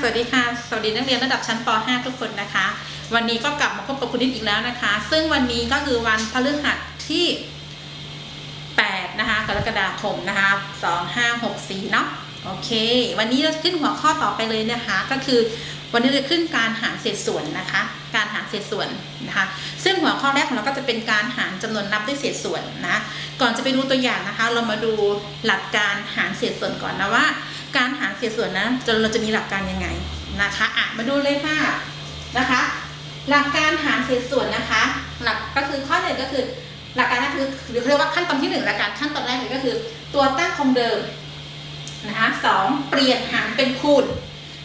สวัสดีค่ะ สวัสดีนักเรียนระดับชั้นป .5 ทุกคนนะคะ วันนี้ก็กลับมาพบกับคุณนิดอีกแล้วนะคะ ซึ่งวันนี้ก็คือวันพฤหัสที่ 8 นะคะ กรกฎาคมนะคะ 2564 เนาะโอเค วันนี้เราจะขึ้นหัวข้อต่อไปเลยนะคะ ก็คือวันนี้จะขึ้นการหารเศษส่วนนะคะ การหารเศษส่วนนะคะ ซึ่งหัวข้อแรกของเราก็จะเป็นการหารจำนวนนับด้วยเศษส่วนนะ ก่อนจะไปดูตัวอย่างนะคะ เรามาดูหลักการหารเศษส่วนก่อนนะว่า การหารเศษส่วนนะจะเราจะมีหลักการยังไงนะคะอะมาดูเลยค่ะนะคะ หลักการหารเศษส่วนนะคะ หลักก็คือข้อหนึ่งก็คือ หลักการก็คือหรือเรียกว่าขั้นตอนที่หนึ่งหลักการขั้นตอนแรกเลยก็คือ ตัวตั้งคงเดิมนะคะสองเปลี่ยนหารเป็นคูณ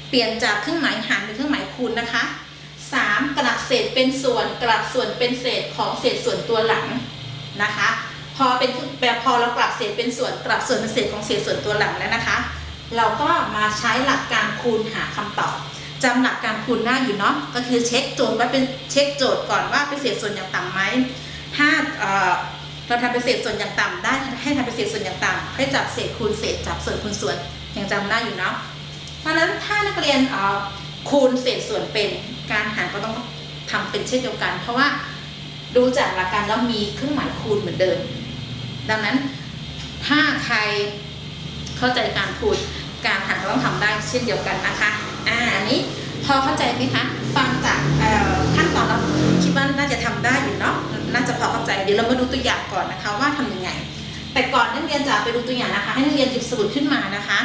เปลี่ยนจากเครื่องหมายหารเป็นเครื่องหมายคูณนะคะสามกลับเศษเป็นส่วนกลับส่วนเป็นเศษของเศษส่วนตัวหลังนะคะ พอเป็นแบบพอเรากลับเศษเป็นส่วนกลับส่วนเป็นเศษของเศษส่วนตัวหลังแล้วนะคะ เราก็มาใช้หลักการคูณหาคำตอบจำหลักการคูณได้อยู่เนาะก็คือเช็คโจทย์ว่าเป็นเช็คโจทย์ก่อนว่าเป็นเศษส่วนอย่างต่ำไหมถ้าเอ่อเราทำเป็นเศษส่วนอย่างต่ำได้ให้ทำเป็นเศษส่วนอย่างต่ำให้จับเศษคูณเศษจับส่วนคูณส่วนยังจำได้อยู่เนาะเพราะนั้นถ้านักเรียนคูณเศษส่วนเป็นการหารก็ต้องทำเป็นเช่นเดียวกัน เพราะว่าดูจากหลักการแล้วมีเครื่องหมายคูณเหมือนเดิม ดังนั้นถ้าใครเข้าใจการคูณ การหารก็ต้องทำได้เช่นเดียวกันนะคะอ่าอันนี้พอเข้าใจไหมคะฟังจากเอ่อขั้นตอนแล้วคิดว่าน่าจะทำได้อยู่เนาะน่าจะพอเข้าใจเดี๋ยวเรามาดูตัวอย่างก่อนนะคะว่าทำยังไง แต่ก่อนนักเรียนจะไปดูตัวอย่างนะคะ ให้นักเรียนหยิบสมุดขึ้นมานะคะ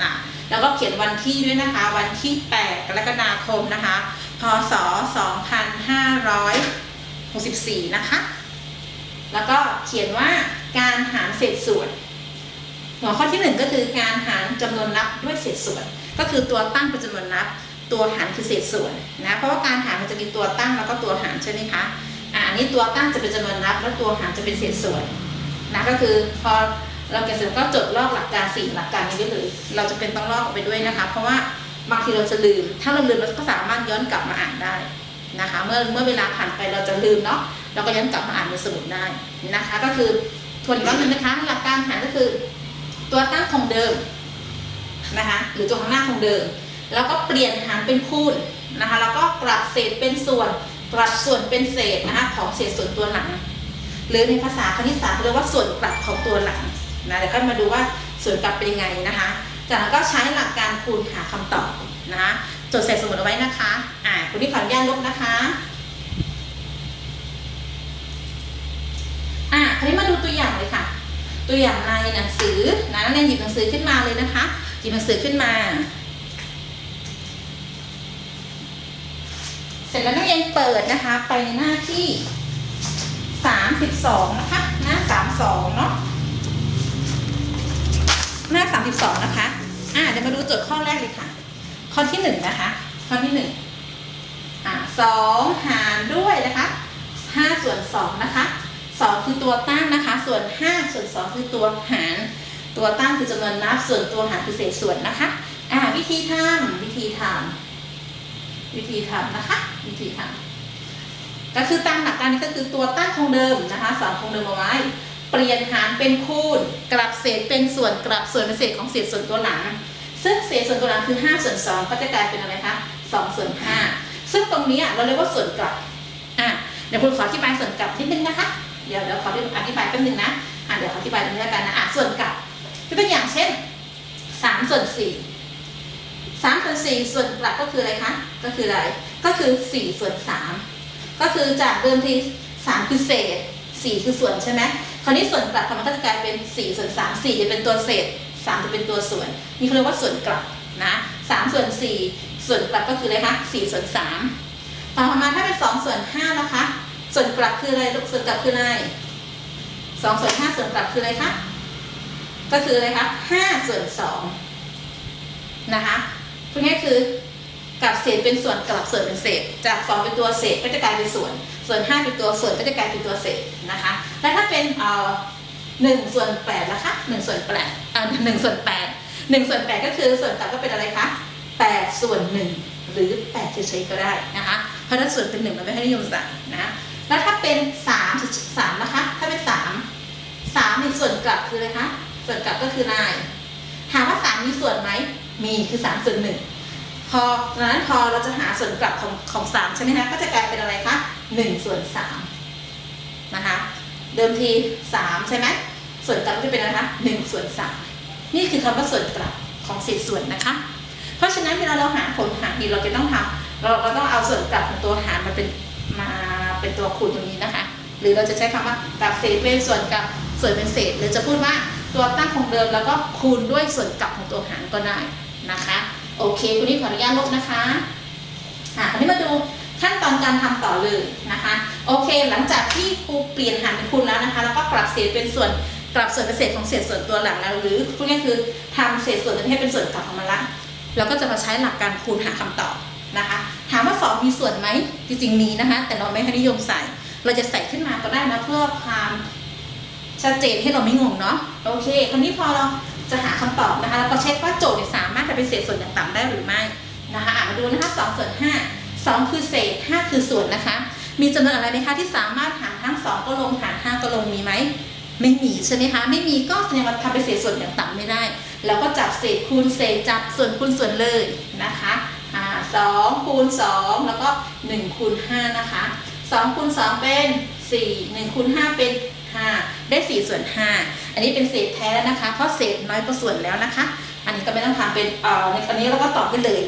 อ่าแล้วก็เขียนวันที่ด้วยนะคะ วันที่ 8 กรกฎาคมนะคะ พศ 2564 นะคะ แล้วก็เขียนว่าการหารเศษส่วน หัวข้อที่หนึ่งก็คือการหารจำนวนนับด้วยเศษส่วน ก็คือตัวตั้งเป็นจำนวนนับ ตัวหารคือเศษส่วนนะเพราะว่าการหารมันจะมีตัวตั้งแล้วก็ตัวหารใช่ไหมคะอ่าอันนี้ตัวตั้งจะเป็นจำนวนนับ แล้วตัวหารจะเป็นเศษส่วนนะก็คือพอเราเก็บเสร็จก็จดลอกหลักการสี่หลักการนี้ไว้เลยเราจะเป็นต้องลอกออกไปด้วยนะคะ เพราะว่าบางทีเราจะลืม ถ้าเราลืมเราก็สามารถย้อนกลับมาอ่านได้นะคะ เมื่อเมื่อเวลาผ่านไปเราจะลืมเนาะเราก็ย้อนกลับมาอ่านในสมุดได้นะคะ ก็คือทวนอีกรอบนึงนะคะ หลักการหารก็คือ ตัวตั้งคงเดิมนะคะหรือตัวข้างหน้าคงเดิม แล้วก็เปลี่ยนหารเป็นคูณนะคะแล้วก็กลับเศษเป็นส่วนกลับส่วนเป็นเศษนะคะของเศษส่วนตัวหลัง หรือในภาษาคณิตศาสตร์เรียกว่าส่วนกลับของตัวหลังนะเดี๋ยวค่อยมาดูว่าส่วนกลับเป็นยังไงนะคะ จากนั้นก็ใช้หลักการคูณหาคำตอบนะคะจดใส่สมุดเอาไว้นะคะอ่าคุณที่ขออนุญาตลบนะคะอ่าคราวนี้มาดูตัวอย่างเลยค่ะ ตัวอย่างในหนังสือนะนักเรียนหยิบหนังสือขึ้นมาเลยนะคะ หยิบหนังสือขึ้นมา เสร็จแล้วนักเรียนเปิดนะคะ ไปในหน้าที่32นะคะหน้า32เนาะหน้า32นะคะ อ่าเดี๋ยวมาดูโจทย์ข้อแรกเลยค่ะ ข้อที่1นะคะ ข้อที่1อ่า2หารด้วยนะคะ5ส่วน2นะคะ 2 คือตัวตั้งนะคะ ส่วน 5 ส่วน 2 คือตัวหาร ตัวตั้งคือจำนวนนับ ส่วนตัวหารคือเศษส่วนนะคะอ่าวิธีทำวิธีทำวิธีทำนะคะ วิธีทำก็คือตามหลักการนี้ก็คือตัวตั้งคงเดิมนะคะสองคงเดิมเอาไว้ เปลี่ยนหารเป็นคูณ กลับเศษเป็นส่วนกลับส่วนเป็นเศษของเศษส่วนตัวหลัง ซึ่งเศษส่วนตัวหลังคือ 5 ส่วน 2 ก็จะกลายเป็นอะไรคะ2ส่วน5ซึ่งตรงนี้เราเรียกว่าส่วนกลับอะเดี๋ยวคุณขออธิบายส่วนกลับนิดนึงนะคะ เดี๋ยวเดี๋ยวขออธิบายแป๊บนึงนะอะเดี๋ยวขออธิบายตรงนี้แล้วกันนะอะส่วนกลับยกตัวอย่างเช่น3ส่วน4 3ส่วน4ส่วนกลับก็คืออะไรคะก็คืออะไรก็คือ4ส่วน3ก็คือจากเดิมที3คือเศษ4คือส่วนใช่ไหมคราวนี้ส่วนกลับมันก็จะกลายเป็น4ส่วน3 4จะเป็นตัวเศษ3จะเป็นตัวส่วนนี่เขาเรียกว่าส่วนกลับนะ3ส่วน4ส่วนกลับก็คืออะไรคะ4ส่วน3ต่อมาถ้าเป็น2ส่วน5นะคะ ส่วนกลับคืออะไรลูกส่วนกลับคืออะไรสองส่วนห้าส่วนกลับคืออะไรคะก็คืออะไรคะห้าส่วนสองนะคะพวกนี้คือกลับเศษเป็นส่วนกลับส่วนเป็นเศษ จากสองเป็นตัวเศษก็จะกลายเป็นส่วน ส่วนห้าเป็นตัวส่วนก็จะกลายเป็นตัวเศษนะคะแล้วถ้าเป็นเอ่อหนึ่งส่วนแปดนะคะหนึ่งส่วนแปดอ่าหนึ่งส่วนแปดหนึ่งส่วนแปดก็คือส่วนกลับก็เป็นอะไรคะแปดส่วนหนึ่งหรือแปดเฉยๆก็ได้นะคะเพราะถ้าส่วนเป็นหนึ่งเราไม่ให้นิยมใส่นะ แล้วถ้าเป็นสามสามนะคะ ถ้าเป็นสามสามในส่วนกลับคืออะไรคะ ส่วนกลับก็คือลาย ถามว่าสามมีส่วนไหม มีคือสามส่วนหนึ่งพอดังนั้นพอเราจะหาส่วนกลับของของสามใช่ไหมคะ ก็จะกลายเป็นอะไรคะหนึ่งส่วนสามนะคะ เดิมทีสามใช่ไหม ส่วนกลับก็จะเป็นอะไรคะหนึ่งส่วนสามนี่คือคำว่าส่วนกลับของเศษส่วนนะคะ เพราะฉะนั้นเวลาเราหาผลหารนี่เราจะต้องทำเราเราต้องเอาส่วนกลับของตัวหารมาเป็น เป็นตัวคูณตรงนี้นะคะ หรือเราจะใช้คำว่ากลับเศษเป็นส่วนกับส่วนเป็นเศษ หรือจะพูดว่าตัวตั้งคงเดิมแล้วก็คูณด้วยส่วนกลับของตัวหารก็ได้นะคะ โอเคคุณนี่ขออนุญาตลบนะคะอะคราวนี้มาดูขั้นตอนการทำต่อเลยนะคะ โอเค หลังจากที่ครูเปลี่ยนหารเป็นคูณแล้วนะคะ แล้วก็กลับเศษเป็นส่วนกลับส่วนเป็นเศษของเศษส่วนตัวหลังแล้ว หรือพูดง่ายๆคือทำเศษส่วนนี้ให้เป็นส่วนกลับของมันละเราก็จะมาใช้หลักการคูณหาคำตอบ นะคะ ถามว่า2มีส่วนไหมจริงๆมีนะคะ แต่เราไม่ให้นิยมใส่ เราจะใส่ขึ้นมาก็ได้นะเพื่อความชัดเจนให้เราไม่งงเนาะโอเคคราวนี้พอเราจะหาคำตอบนะคะ แล้วก็เช็คว่าโจทย์สามารถทำเป็นเศษส่วนอย่างต่ำได้หรือไม่นะคะอ่านมาดูนะคะ2ส่วน5 2คือเศษ5คือส่วนนะคะ มีจำนวนอะไรไหมคะที่สามารถหารทั้ง2ก็ลงหาร5ก็ลงมีไหมไม่มีใช่ไหมคะไม่มีก็แสดงว่าทำเป็นเศษส่วนอย่างต่ำไม่ได้เราก็จับเศษคูณเศษจับส่วนคูณส่วนเลยนะคะ อ่าสองคูณสองแล้วก็หนึ่งคูณห้านะคะสองคูณสองเป็นสี่หนึ่งคูณห้าเป็นห้าได้สี่ส่วนห้าอันนี้เป็นเศษแท้แล้วนะคะ เพราะเศษน้อยกว่าส่วนแล้วนะคะ อันนี้ก็ไม่ต้องทำเป็นเอ่อในอันนี้เราก็ตอบได้เลย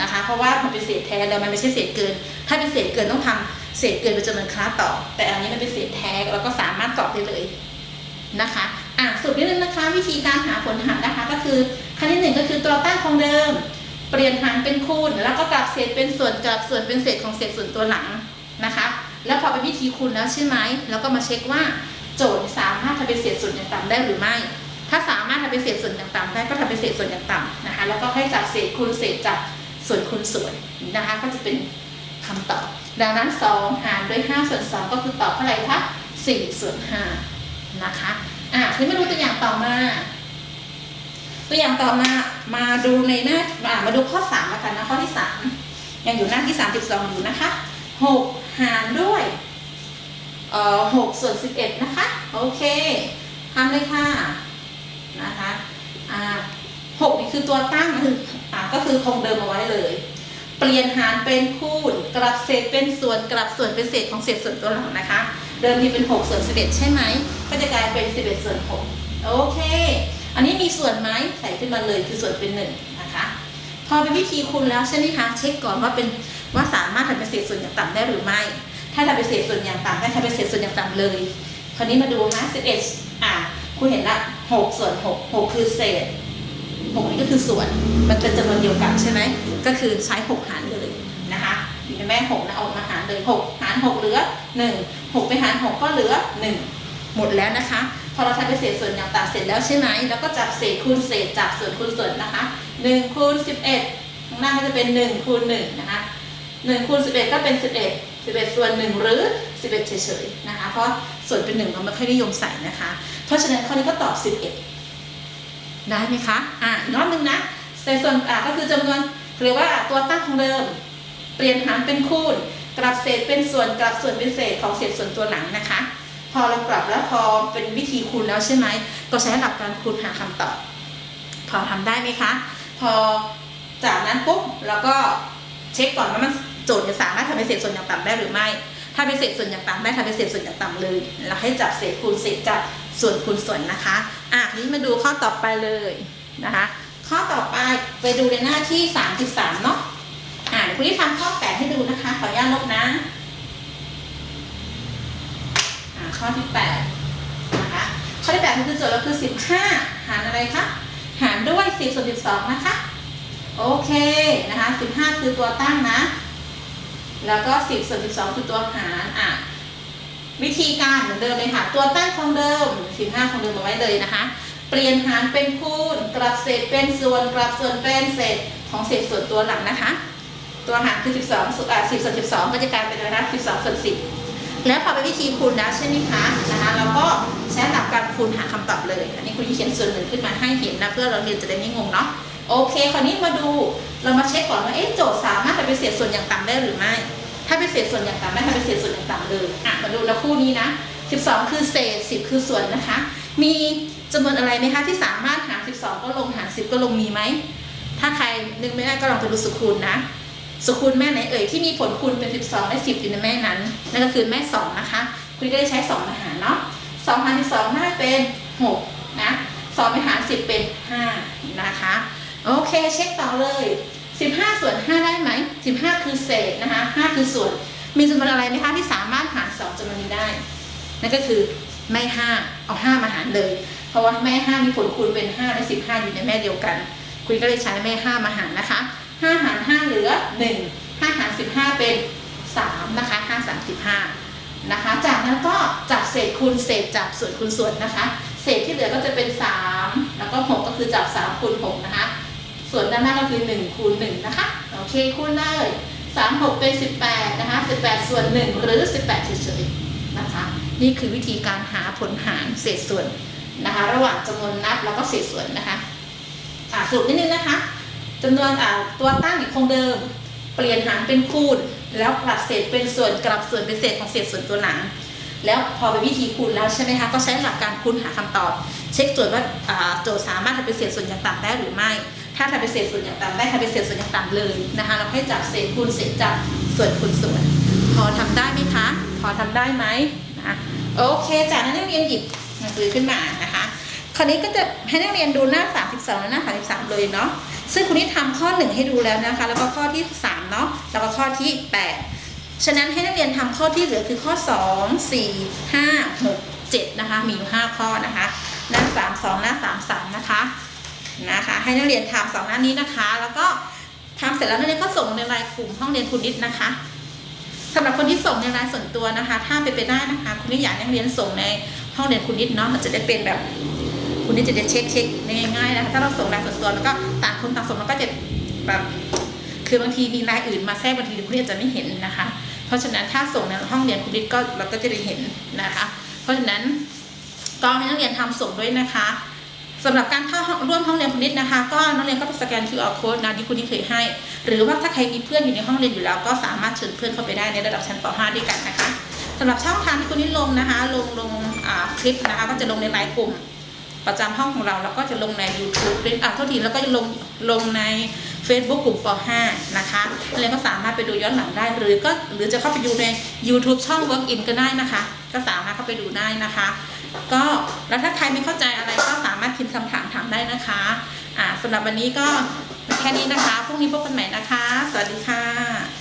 นะคะ เพราะว่ามันเป็นเศษแท้แล้วมันไม่ใช่เศษเกิน ถ้าเป็นเศษเกินต้องทำเศษเกินเป็นจำนวนคลาสต่อ แต่อันนี้มันเป็นเศษแท้เราก็สามารถตอบได้เลยนะคะอะสรุปนิดนึงนะคะ วิธีการหาผลหารนะคะ ก็คือขั้นที่หนึ่งก็คือตัวตั้งคงเดิม เปลี่ยนหารเป็นคูณ แล้วก็กลับเศษเป็นส่วนกลับส่วนเป็นเศษของเศษส่วนตัวหลังนะคะ แล้วพอเป็นวิธีคูณแล้วใช่ไหมแล้วก็มาเช็คว่าโจทย์สามารถทำเป็นเศษส่วนอย่างต่ำได้หรือไม่ ถ้าสามารถทำเป็นเศษส่วนอย่างต่ำได้ก็ทำเป็นเศษส่วนอย่างต่ำนะคะ แล้วก็ให้จับเศษคูณเศษจับส่วนคูณส่วนนะคะ ก็จะเป็นคำตอบ ดังนั้น 2 หารด้วย 5 ส่วน 2 ก็คือตอบเท่าไหร่คะ4ส่วน5นะคะ อะทีนี้มาดูตัวอย่างต่อมา ตัวอย่างต่อมา มาดูในหน้ามาดูข้อ3แล้วกันนะข้อที่3ยังอยู่หน้าที่32อยู่นะคะ6หารด้วยเอ่อ6ส่วน11นะคะ โอเคทำเลยค่ะนะคะอ่า6นี่คือตัวตั้งคืออ่าก็คือคงเดิมเอาไว้เลย เปลี่ยนหารเป็นคูณกลับเศษเป็นส่วนกลับส่วนเป็นเศษของเศษส่วนตัวหลังนะคะ เดิมที่เป็น6ส่วน11ใช่ไหมก็จะกลายเป็น11ส่วน6โอเค อันนี้มีส่วนไหมใส่ขึ้นมาเลยคือส่วนเป็น1นะคะพอเป็นวิธีคูณแล้วใช่ไหมคะเช็คก่อนว่าเป็นว่าสามารถทำเป็นเศษส่วนอย่างต่ำได้หรือไม่ ถ้าทำเป็นเศษส่วนอย่างต่ำได้ทำเป็นเศษส่วนอย่างต่ำเลย คราวนี้มาดูนะ11อะคุณเห็นละ6ส่วน6 6คือเศษ6นี่ก็คือส่วนมันเป็นจำนวนเดียวกันใช่ไหมก็คือใช้6หารเลยนะคะอยู่ในแม่6นะเอามาหารเลย6หาร6เหลือ1 6ไปหาร6ก็เหลือ1หมดแล้วนะคะ พอเราทำเป็นเศษส่วนอย่างต่ำเสร็จแล้วใช่ไหมแล้วก็จับเศษคูณเศษจับส่วนคูณส่วนนะคะ1คูณ11ข้างหน้าก็จะเป็น1คูณ1นะคะ1คูณ11 ก็เป็น 11 11 ส่วน 1 หรือ 11 เฉยๆนะคะ เพราะส่วนเป็น 1 เราไม่ค่อยนิยมใส่นะคะ เพราะฉะนั้นข้อนี้ก็ตอบ 11 ได้ไหมคะอะอีกรอบหนึงนะในส่วนอะก็คือจำนวนเรียกว่าตัวตั้งของเดิม เปลี่ยนหารเป็นคูณ กลับเศษเป็นส่วนกลับส่วนเป็นเศษของเศษส่วนตัวหลังนะคะ พอเรากลับแล้วพอเป็นวิธีคูณแล้วใช่ไหมก็ใช้หลักการคูณหาคำตอบ พอทำได้ไหมคะ พอจากนั้นปุ๊บเราก็เช็คก่อนว่ามันโจทย์จะสามารถทำเป็นเศษส่วนอย่างต่ำได้หรือไม่ ถ้าเป็นเศษส่วนอย่างต่ำได้ทำเป็นเศษส่วนอย่างต่ำเลยเราให้จับเศษคูณเศษจับส่วนคูณส่วนนะคะอะนี้มาดูข้อต่อไปเลยนะคะ ข้อต่อไปไปดูในหน้าที่ 33เนาะอ่าเดี๋ยวคุณที่ทำข้อ8ให้ดูนะคะ ขออนุญาตลบนะ ข้อที่8นะคะข้อที่8คือโจทย์เราคือ 15 หารอะไรคะหารด้วย 10ส่วน12 นะคะ โอเคนะคะ 15 คือตัวตั้งนะ แล้วก็ 10ส่วน12 คือตัวหารอะวิธีการเหมือนเดิมเลยค่ะ ตัวตั้งคงเดิม 15คงเดิมเอาไว้เลยนะคะ เปลี่ยนหารเป็นคูณ กลับเศษเป็นส่วน กลับส่วนเป็นเศษของเศษส่วนตัวหลังนะคะ ตัวหารคือ 12ส่วนอ่า10ส่วน12 ก็จะกลายเป็นอะไรนะ12ส่วน10 แล้วพอเป็นวิธีคูณแล้วใช่ไหมคะนะคะเราก็ใช้หลักการคูณหาคำตอบเลย อันนี้คุณเขียนส่วนหนึ่งขึ้นมาให้เห็นนะเพื่อเราเรียนจะได้ไม่งงเนาะโอเค คราวนี้มาดูเรามาเช็คก่อนว่าเอ๊ะโจทย์สามารถทำเป็นเศษส่วนอย่างต่ำได้หรือไม่ ถ้าเป็นเศษส่วนอย่างต่ำไม่ทำเป็นเศษส่วนอย่างต่ำเลยอะมาดูนะคู่นี้นะ12 คือเศษ 10 คือส่วนนะคะ มีจำนวนอะไรไหมคะที่สามารถหาร 12 ก็ลงหาร 10 ก็ลงมีไหมถ้าใครนึกไม่ได้ก็ลองไปดูสุคูณนะ สุคูณแม่ไหนเอ่ยที่มีผลคูณเป็น 12 และ 10 อยู่ในแม่นั้น นั่นก็คือแม่ 2 นะคะ คุณก็ได้ใช้ 2 มาหารเนาะ2หาร12ได้เป็น 6 นะ2ไปหาร 10 เป็น 5 นะคะ โอเคเช็คต่อเลย 15 ส่วน 5 ได้ไหม 15 คือเศษนะคะ 5 คือส่วน มีจำนวนอะไรไหมคะที่สามารถหาร 2จำนวนนี้ได้ นั่นก็คือแม่ 5 เอา 5 มาหารเลย เพราะว่าแม่ 5 มีผลคูณเป็น 5 และ 15 อยู่ในแม่เดียวกัน คุณก็เลยใช้แม่ 5 มาหารนะคะ 5 หาร 5 เหลือ 1 5 หาร 15 เป็น 3 นะคะ 5 3 15นะคะ จากนั้นก็จับเศษคูณเศษจับส่วนคูณส่วนนะคะ เศษที่เหลือก็จะเป็น 3 แล้วก็ 6 ก็คือจับ3คูณ6นะคะ ส่วนด้านหน้าก็คือ1คูณ1นะคะ โอเคคูณเลย3 6 เป็น 18 นะคะ 18 ส่วน 1 หรือ 18 เฉยๆ นะคะ นี่คือวิธีการหาผลหารเศษส่วนนะคะ ระหว่างจำนวนนับแล้วก็เศษส่วนนะคะอะสรุปนิดนึงนะคะ จำนวนตัวตั้งอยู่คงเดิม เปลี่ยนหารเป็นคูณ แล้วกลับเศษเป็นส่วนกลับส่วนเป็นเศษของเศษส่วนตัวหลัง แล้วพอเป็นวิธีคูณแล้วใช่ไหมคะก็ใช้หลักการคูณหาคำตอบ เช็คโจทย์ว่าโจทย์สามารถทำเป็นเศษส่วนอย่างต่ำได้หรือไม่ ถ้าทำเป็นเศษส่วนอย่างต่ำได้ทำเป็นเศษส่วนอย่างต่ำเลยนะคะเราให้จับเศษคูณเศษจับส่วนคูณส่วน พอทำได้ไหมคะพอทำได้ไหมนะโอเคจากนั้นนักเรียนหยิบหนังสือขึ้นมานะคะคราวนี้ก็จะให้นักเรียนดูหน้า 32 และหน้า 33 เลยเนาะ ซึ่งคุณนี่ทำข้อ 1 ให้ดูแล้วนะคะ แล้วก็ข้อที่3เนาะแล้วก็ข้อที่ 8 ฉะนั้นให้นักเรียนทำข้อที่เหลือคือข้อ 2 4 5 6 7นะคะมีอยู่5ข้อนะคะหน้า32หน้า33นะคะนะคะให้นักเรียนทำสองหน้านี้นะคะ แล้วก็ทำเสร็จแล้วนักเรียนก็ส่งในไลน์กลุ่มห้องเรียนคุณนิดนะคะสำหรับคนที่ส่งในไลน์ส่วนตัวนะคะ ถ้าเป็นไปได้นะคะ คุณนิดอยากให้นักเรียนส่งในห้องเรียนคุณนิดเนาะมันจะได้เป็นแบบ คุณนิดจะได้เช็คเช็คง่ายๆนะคะถ้าเราส่งไลน์ส่วนตัวแล้วก็ต่างคนต่างส่งมันก็จะแบบคือบางทีมีไลน์อื่นมาแทรกบางทีคุณนิดอาจจะไม่เห็นนะคะ เพราะฉะนั้นถ้าส่งในห้องเรียนคุณนิดก็เราก็จะได้เห็นนะคะ เพราะฉะนั้นก็ให้นักเรียนทำส่งด้วยนะคะสำหรับการเข้าร่วมห้องเรียนคุณนิดนะคะ ก็นักเรียนก็ไปสแกน QR code นะที่คุณนิดเคยให้ หรือว่าถ้าใครมีเพื่อนอยู่ในห้องเรียนอยู่แล้ว ก็สามารถเชิญเพื่อนเข้าไปได้ในระดับชั้นป .5 ด้วยกันนะคะสำหรับช่องทางที่คุณนิดลงนะคะ ลงลงคลิปนะคะ ก็จะลงในไลน์กลุ่ม ประจำห้องของเราแล้วก็จะลงใน YouTube ด้วยอ่าโทษทีแล้วก็จะลงลงใน Facebook กลุ่มป .5 นะคะนักเรียนก็สามารถไปดูย้อนหลังได้ หรือก็หรือจะเข้าไปดูใน YouTube ช่อง Work In ก็ได้นะคะ ก็สามารถเข้าไปดูได้นะคะ ก็แล้วถ้าใครไม่เข้าใจอะไรก็สามารถพิมพ์คำถามถามได้นะคะอ่าสำหรับวันนี้ก็แค่นี้นะคะพรุ่งนี้พบกันใหม่นะคะ สวัสดีค่ะ